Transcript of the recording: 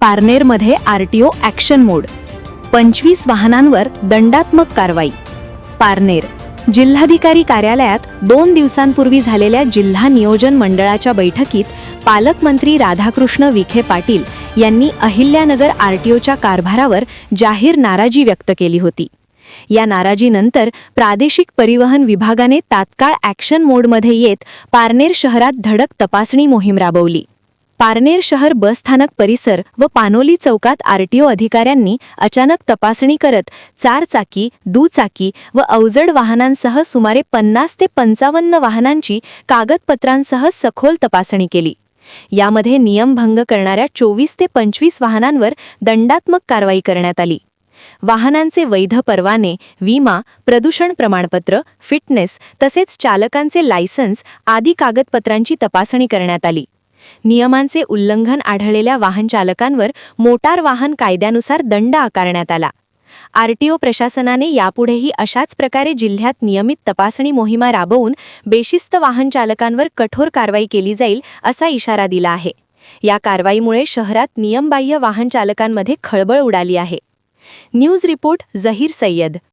पारनेरमध्ये RTO action मोड. पंचवीस वाहनांवर दंडात्मक कारवाई. पारनेर जिल्हाधिकारी कार्यालयात दोन दिवसांपूर्वी झालेल्या जिल्हा नियोजन मंडळाच्या बैठकीत पालकमंत्री राधाकृष्ण विखे पाटील यांनी अहिल्यानगर आरटीओच्या कारभारावर जाहीर नाराजी व्यक्त केली होती. या नाराजीनंतर प्रादेशिक परिवहन विभागाने तात्काळ ॲक्शन मोडमध्ये येत पारनेर शहरात धडक तपासणी मोहीम राबवली. पारनेर शहर बसस्थानक परिसर व पानोली चौकात आरटीओ अधिकाऱ्यांनी अचानक तपासणी करत चारचाकी दुचाकी व अवजड वाहनांसह सुमारे पन्नास ते पंचावन्न वाहनांची कागदपत्रांसह सखोल तपासणी केली. यामध्ये नियमभंग करणाऱ्या चोवीस ते पंचवीस वाहनांवर दंडात्मक कारवाई करण्यात आली. वाहनांचे वैध परवाने विमा प्रदूषण प्रमाणपत्र फिटनेस तसेच चालकांचे लायसन्स आदी कागदपत्रांची तपासणी करण्यात आली. नियमांचे उल्लंघन आढळलेल्या वाहनचालकांवर मोटार वाहन कायद्यानुसार दंड आकारण्यात आला. आरटीओ प्रशासनाने यापुढेही अशाच प्रकारे जिल्ह्यात नियमित तपासणी मोहिमा राबवून बेशिस्त वाहन चालकांवर कठोर कारवाई केली जाईल असा इशारा दिला आहे. या कारवाईमुळे शहरात नियमबाह्य वाहन चालकांमध्ये खळबळ उडाली आहे. News report Zaheer Sayyed.